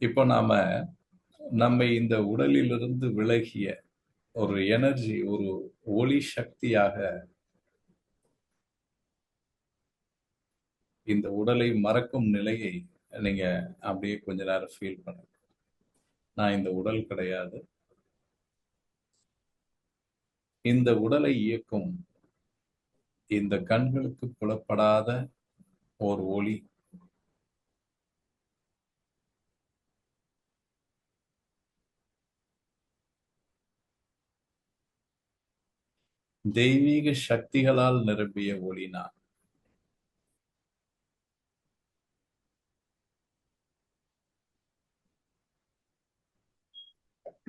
இப்போ நாம நம்மை இந்த உடலிலிருந்து விலகிய ஒரு எனர்ஜி ஒரு ஒளி சக்தியாக இந்த உடலை மறக்கும் நிலையை நீங்க அப்படியே கொஞ்ச நேரம் ஃபீல் பண்ணுங்க. நான் இந்த உடல் கிடையாது. இந்த உடலை இயக்கும் இந்த கண்களுக்கு புலப்படாத ஒரு ஒளி தெய்வீக சக்திகளால் நிரம்பிய ஒளி நான்.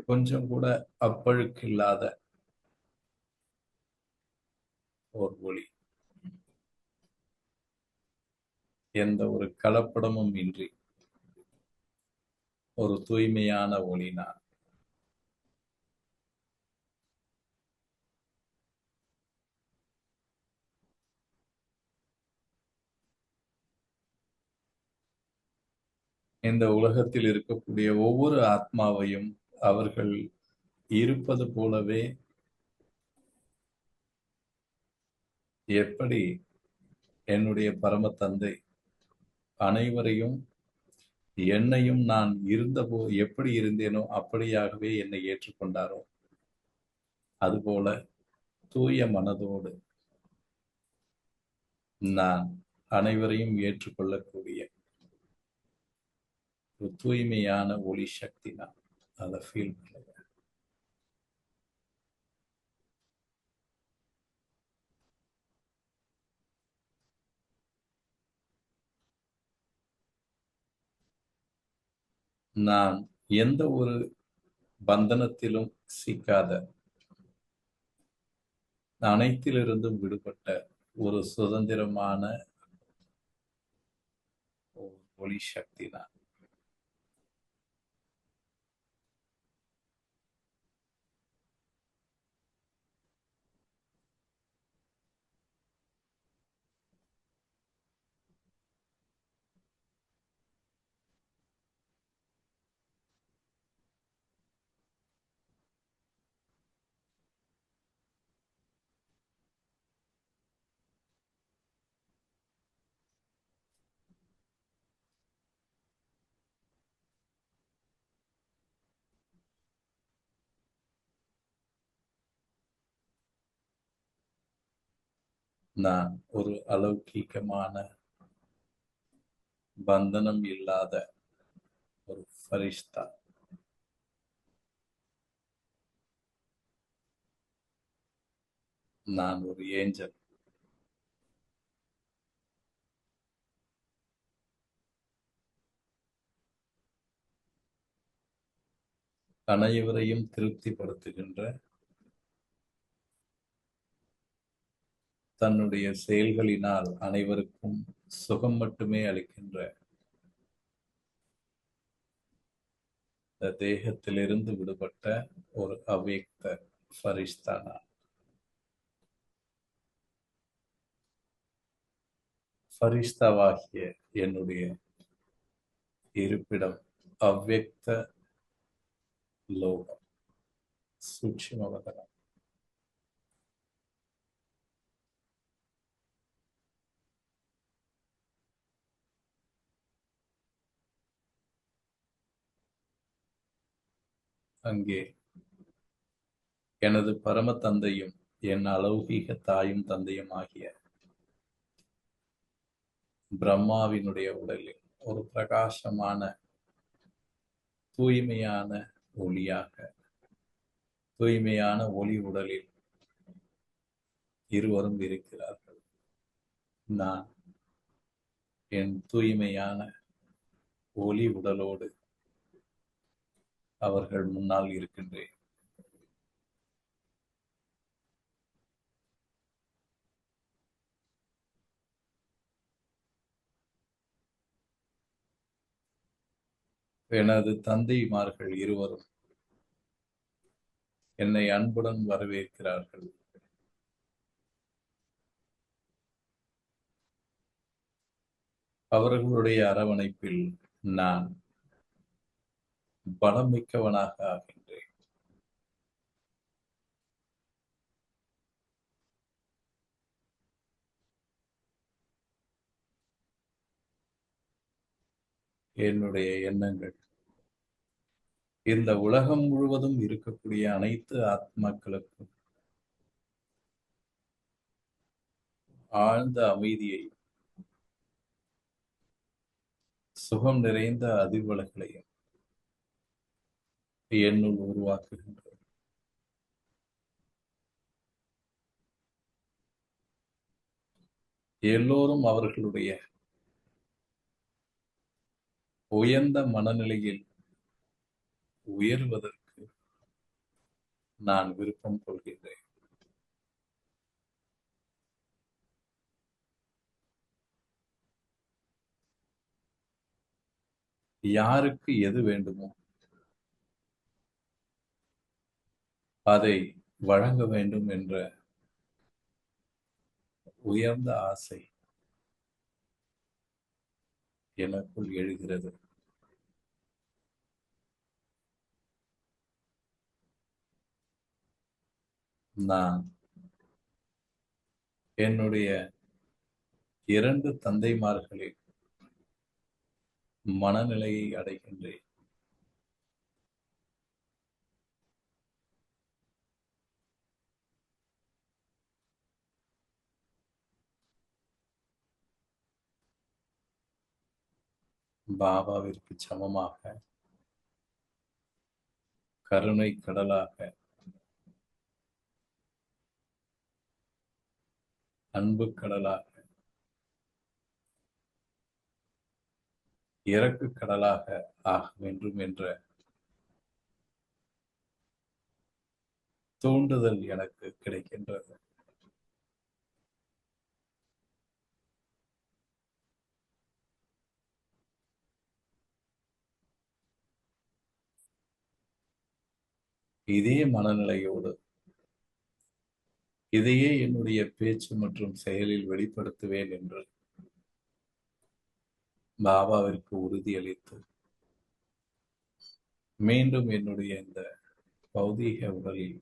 கொஞ்சம் கூட அப்பழுக்கு இல்லாத ஒரு ஒளி. எந்த ஒரு கலப்படமும் இன்றி ஒரு தூய்மையான ஒளி நான். இந்த உலகத்தில் இருக்கக்கூடிய ஒவ்வொரு ஆத்மாவையும் அவர்கள் இருப்பது போலவே எப்படி என்னுடைய பரம தந்தை அனைவரையும் என்னையும் நான் இருந்தபோ எப்படி இருந்தேனோ அப்படியாகவே என்னை ஏற்றுக்கொண்டாரோ அதுபோல தூய மனதோடு நான் அனைவரையும் ஏற்றுக்கொள்ளக்கூடிய ஒரு தூய்மையான ஒளி சக்தி நான் அதை ஃபீல் பண்ணுங்க நான் எந்த ஒரு பந்தனத்திலும் சிக்காத அனைத்திலிருந்தும் விடுபட்ட ஒரு சுதந்திரமான ஒளி சக்தி தான். நான் ஒரு அலௌகீகமான பந்தனம் இல்லாத ஒரு ஃபரிஷ்தா. நான் ஒரு ஏஞ்சல். அனைவரையும் திருப்திப்படுத்துகின்ற தன்னுடைய செயல்களினால் அனைவருக்கும் சுகம் மட்டுமே அளிக்கின்ற இந்த தேகத்திலிருந்து விடுபட்ட ஒரு அவ்யக்த ஃபரிஷ்தானா ஃபரிஷ்தாவாகிய என்னுடைய இருப்பிடம் அவ்யக்த லோகம். சூட்சிமவதனம். அங்கே. எனது பரம தந்தையும் என் அலௌகீக தாயும் தந்தையும் ஆகிய பிரம்மாவினுடைய உடலில் ஒரு பிரகாசமான தூய்மையான ஒளியாக தூய்மையான ஒளி உடலில் இருவரும் இருக்கிறார்கள். நான் என் தூய்மையான ஒளி உடலோடு அவர்கள் முன்னால் இருக்கின்றேன். எனது தந்தைமார்கள் இருவரும் என்னை அன்புடன் வரவேற்கிறார்கள். அவர்களுடைய அரவணைப்பில் நான் பலம் மிக்கவனாக ஆகின்றேன். என்னுடைய எண்ணங்கள். இந்த உலகம் முழுவதும் இருக்கக்கூடிய அனைத்து ஆத்மாக்களுக்கும் ஆழ்ந்த அமைதியை சுகம் நிறைந்த அதிர்வலைகளையும் என்னுள் உருவாக்குகின்றது. எல்லோரும் அவர்களுடைய உயர்ந்த மனநிலையில் உயர்வதற்கு நான் விருப்பம் கொள்கின்றேன். யாருக்கு எது வேண்டுமோ அதை வழங்க வேண்டும் என்ற உயர்ந்த ஆசை எனக்குள் எழுகிறது. நான் என்னுடைய இரண்டு தந்தைமார்களில் மனநிலையை அடைகின்றேன். பாபாவிற்கு சமமாக கருணை கடலாக அன்பு கடலாக இறக்கு கடலாக ஆக வேண்டும் என்ற தூண்டுதல் எனக்கு கிடைக்கின்றது. இதே மனநிலையோடு இதையே என்னுடைய பேச்சு மற்றும் செயலில் வெளிப்படுத்துவேன் என்று பாபாவிற்கு உறுதியளித்து மீண்டும் என்னுடைய இந்த பௌதீக உடலில்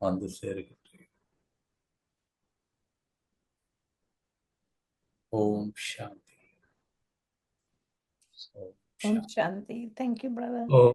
வந்து சேருகின்றேன் ஓம் சாந்தி ஓம் Om Shanti. Thank you, brother. Shanti.